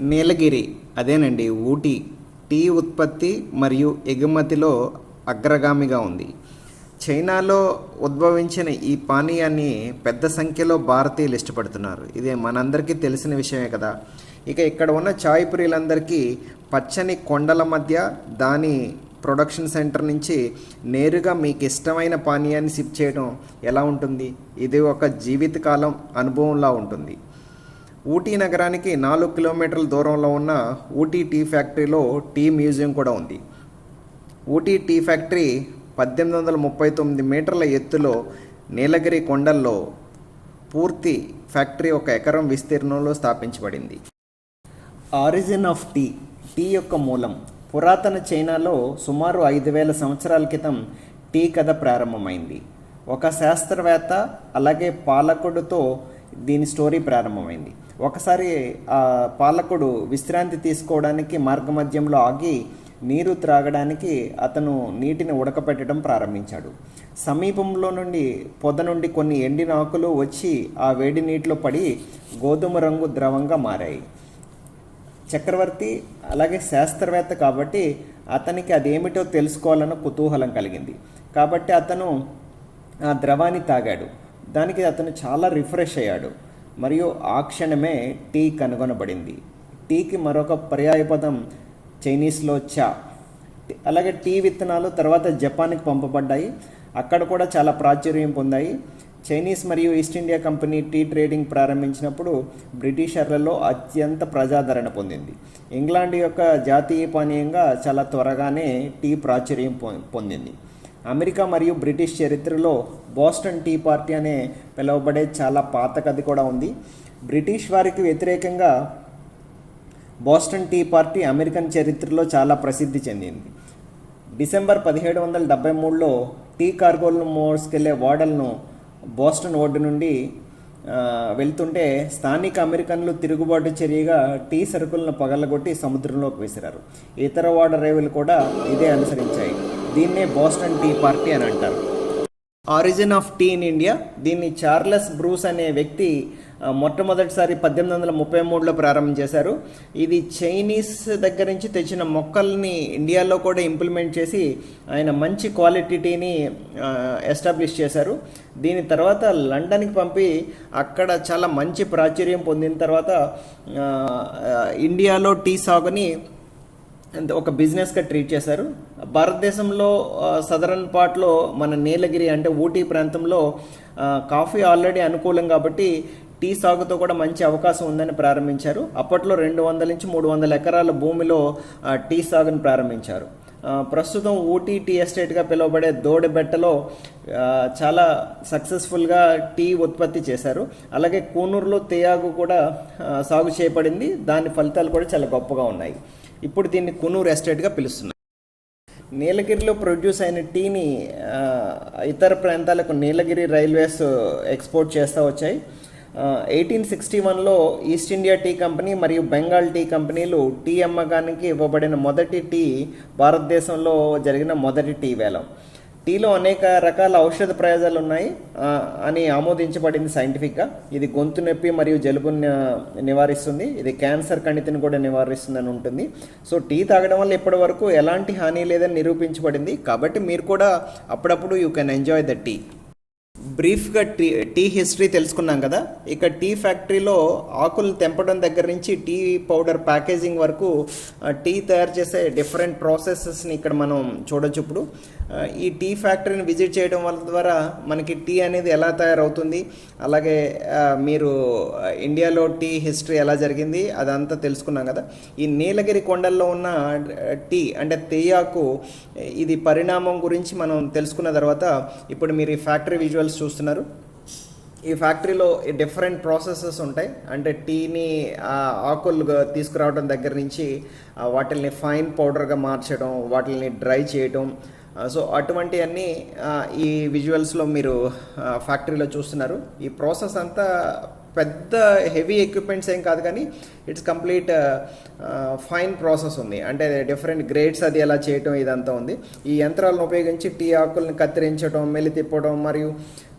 నీలగిరి అదేనండి ఊటీ. టీ ఉత్పత్తి మరియు ఎగుమతిలో అగ్రగామిగా ఉంది. చైనాలో ఉద్భవించిన ఈ పానీయాన్ని పెద్ద సంఖ్యలో భారతీయులు ఇష్టపడుతున్నారు. ఇది మనందరికీ తెలిసిన విషయమే కదా. ఇక ఇక్కడ ఉన్న చాయ్ ప్రియులందరికీ పచ్చని కొండల మధ్య దాని ప్రొడక్షన్ సెంటర్ నుంచి నేరుగా మీకు ఇష్టమైన పానీయాన్ని సిప్ చేయడం ఎలా ఉంటుంది? ఇది ఒక జీవితకాలం అనుభవంలా ఉంటుంది. ఊటీ నగరానికి నాలుగు కిలోమీటర్ల దూరంలో ఉన్న ఊటీ టీ ఫ్యాక్టరీలో టీ మ్యూజియం కూడా ఉంది. ఊటీ టీ ఫ్యాక్టరీ పద్దెనిమిది వందల ముప్పై తొమ్మిది మీటర్ల ఎత్తులో నీలగిరి కొండల్లో పూర్తి ఫ్యాక్టరీ ఒక ఎకరం విస్తీర్ణంలో స్థాపించబడింది. ఆరిజిన్ ఆఫ్ టీ టీ యొక్క మూలం పురాతన చైనాలో సుమారు ఐదు వేల సంవత్సరాల క్రితం టీ కథ ప్రారంభమైంది. ఒక శాస్త్రవేత్త అలాగే పాలకుడితో దీని స్టోరీ ప్రారంభమైంది. ఒకసారి ఆ పాలకుడు విశ్రాంతి తీసుకోవడానికి మార్గమధ్యంలో ఆగి నీరు త్రాగడానికి అతను నీటిని ఉడకపెట్టడం ప్రారంభించాడు. సమీపంలో నుండి పొద నుండి కొన్ని ఎండిన ఆకులు వచ్చి ఆ వేడి నీటిలో పడి గోధుమ రంగు ద్రవంగా మారాయి. చక్రవర్తి అలాగే శాస్త్రవేత్త కాబట్టి అతనికి అదేమిటో తెలుసుకోవాలన్న కుతూహలం కలిగింది. కాబట్టి అతను ఆ ద్రవాన్ని తాగాడు. దానికి అతను చాలా రిఫ్రెష్ అయ్యాడు. మరియు ఆ క్షణమే టీ కనుగొనబడింది. టీకి మరొక పర్యాయపదం చైనీస్లో చా. అలాగే టీ విత్తనాలు తర్వాత జపాన్కి పంపబడ్డాయి. అక్కడ కూడా చాలా ప్రాచుర్యం పొందాయి. చైనీస్ మరియు East India company tea trading ప్రారంభించినప్పుడు బ్రిటిషర్లలో అత్యంత ప్రజాదరణ పొందింది. ఇంగ్లాండ్ యొక్క జాతీయ పానీయంగా చాలా త్వరగానే టీ ప్రాచుర్యం పొందింది. అమెరికా మరియు బ్రిటిష్ చరిత్రలో బోస్టన్ టీ పార్టీ అనే పిలువబడే చాలా పాత కథ కూడా ఉంది. బ్రిటిష్ వారికి వ్యతిరేకంగా బోస్టన్ టీ పార్టీ అమెరికన్ చరిత్రలో చాలా ప్రసిద్ధి చెందింది. డిసెంబర్ పదిహేడు వందల డెబ్బై మూడులో టీ కార్గోలను మోసుకెళ్ళే ఓడలను బోస్టన్ ఒడ్డు నుండి వెళ్తుంటే స్థానిక అమెరికన్లు తిరుగుబాటు చర్యగా టీ సరుకులను పగలగొట్టి సముద్రంలోకి విసిరారు. ఇతర ఓడ రేవులు కూడా ఇదే అనుసరించాయి. దీన్నే బోస్టన్ టీ పార్టీ అని అంటారు. Origin of tea in India దీన్ని చార్లెస్ బ్రూస్ అనే వ్యక్తి మొట్టమొదటిసారి పద్దెనిమిది వందల ముప్పై మూడులో ప్రారంభం చేశారు. ఇది చైనీస్ దగ్గర నుంచి తెచ్చిన మొక్కల్ని ఇండియాలో కూడా ఇంప్లిమెంట్ చేసి ఆయన మంచి క్వాలిటీ టీని ఎస్టాబ్లిష్ చేశారు. దీని తర్వాత లండన్కి పంపి అక్కడ చాలా మంచి ప్రాచుర్యం పొందిన తర్వాత ఇండియాలో టీ సాగుని ఒక బిజినెస్గా ట్రీట్ చేశారు. భారతదేశంలో సదరన్ పార్ట్లో మన నీలగిరి అంటే ఊటీ ప్రాంతంలో కాఫీ ఆల్రెడీ అనుకూలం కాబట్టి టీ సాగుతో కూడా మంచి అవకాశం ఉందని ప్రారంభించారు. అప్పట్లో రెండు వందల నుంచి మూడు వందల ఎకరాల భూమిలో టీ సాగుని ప్రారంభించారు. ప్రస్తుతం ఊటీ టీ ఎస్టేట్గా పిలువబడే దోడబెట్టలో చాలా సక్సెస్ఫుల్గా టీ ఉత్పత్తి చేశారు. అలాగే కూనూరులో తేయాగు కూడా సాగు చేయబడింది దాని ఫలితాలు కూడా చాలా గొప్పగా ఉన్నాయి. ఇప్పుడు దీన్ని కునూరు ఎస్టేట్గా పిలుస్తున్నారు. నీలగిరిలో ప్రొడ్యూస్ అయిన టీని ఇతర ప్రాంతాలకు నీలగిరి రైల్వేస్ ఎక్స్పోర్ట్ చేస్తూ వచ్చాయి. ఎయిటీన్ సిక్స్టీ వన్లో ఈస్ట్ ఇండియా టీ కంపెనీ మరియు బెంగాల్ టీ కంపెనీలు టీ అమ్మకానికి ఇవ్వబడిన మొదటి టీ భారతదేశంలో జరిగిన మొదటి టీ వేలం. టీలో అనేక రకాల ఔషధ ప్రయోజనాలు ఉన్నాయి అని ఆమోదించబడింది సైంటిఫిక్గా. ఇది గొంతు నొప్పి మరియు జలుబుని నివారిస్తుంది. ఇది క్యాన్సర్ కణితిని కూడా నివారిస్తుందని ఉంటుంది. సో టీ తాగడం వల్ల ఇప్పటి వరకు ఎలాంటి హాని లేదని నిరూపించబడింది. కాబట్టి మీరు కూడా అప్పుడప్పుడు you can enjoy the tea. బ్రీఫ్గా టీ టీ హిస్టరీ తెలుసుకున్నాం కదా. ఇక టీ ఫ్యాక్టరీలో ఆకులు తెంపడం దగ్గర నుంచి టీ పౌడర్ ప్యాకేజింగ్ వరకు టీ తయారు చేసే డిఫరెంట్ ప్రాసెసెస్ని ఇక్కడ మనం చూడొచ్చు ఇప్పుడు. ఈ టీ ఫ్యాక్టరీని విజిట్ చేయడం వల్ల ద్వారా మనకి టీ అనేది ఎలా తయారవుతుంది అలాగే మీరు ఇండియాలో టీ హిస్టరీ ఎలా జరిగింది అదంతా తెలుసుకున్నాం కదా. ఈ నీలగిరి కొండల్లో ఉన్న టీ అంటే తేయాకు ఇది పరిణామం గురించి మనం తెలుసుకున్న తర్వాత ఇప్పుడు మీరు ఈ ఫ్యాక్టరీ విజువల్స్ చూస్తున్నారు. ఈ ఫ్యాక్టరీలో డిఫరెంట్ ప్రాసెసెస్ ఉంటాయి. అంటే టీని ఆ, ఆకులుగా తీసుకురావడం దగ్గర నుంచి వాటిల్ని ఫైన్ పౌడర్గా మార్చడం వాటిల్ని డ్రై చేయడం సో అటువంటివన్నీ ఈ విజువల్స్లో మీరు ఫ్యాక్టరీలో చూస్తున్నారు. ఈ ప్రాసెస్ అంతా పెద్ద హెవీ ఎక్విప్మెంట్స్ ఏం కాదు కానీ ఇట్స్ కంప్లీట్ ఫైన్ ప్రాసెస్ ఉంది. అంటే డిఫరెంట్ గ్రేడ్స్ అది ఎలా చేయటం ఇదంతా ఉంది. ఈ యంత్రాలను ఉపయోగించి టీ ఆకుల్ని కత్తిరించడం మెలి తిప్పడం మరియు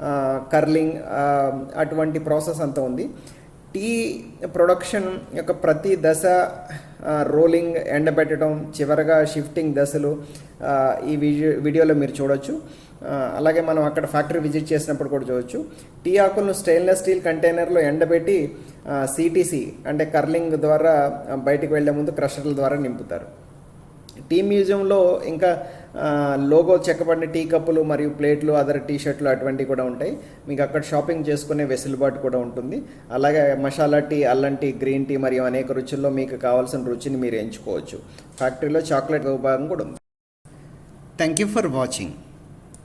uh, కర్లింగ్ uh, అటువంటి ప్రాసెస్ అంతా ఉంది. టీ ప్రొడక్షన్ యొక్క ప్రతి దశ రోలింగ్ ఎండబెట్టడం చివరగా షిఫ్టింగ్ దశలు ఈ వీడియో వీడియోలో మీరు చూడొచ్చు. అలాగే మనం అక్కడ ఫ్యాక్టరీ విజిట్ చేసినప్పుడు కూడా చూడొచ్చు. టీ ఆకులను స్టెయిన్లెస్ స్టీల్ కంటైనర్లో ఎండబెట్టి సిటీసీ అంటే కర్లింగ్ ద్వారా బయటికి వెళ్ళే ముందు క్రషర్ల ద్వారా నింపుతారు. టీ మ్యూజియంలో ఇంకా లోగో చెక్కబడిన టీ కప్పులు మరియు ప్లేట్లు అదర్ టీ షర్ట్లు అటువంటివి కూడా ఉంటాయి. మీకు అక్కడ షాపింగ్ చేసుకునే వెసులుబాటు కూడా ఉంటుంది. అలాగే మసాలా టీ అల్లం టీ గ్రీన్ టీ మరియు అనేక రుచుల్లో మీకు కావాల్సిన రుచిని మీరు ఎంచుకోవచ్చు. ఫ్యాక్టరీలో చాక్లెట్ విభాగం కూడా ఉంది. Thank you for watching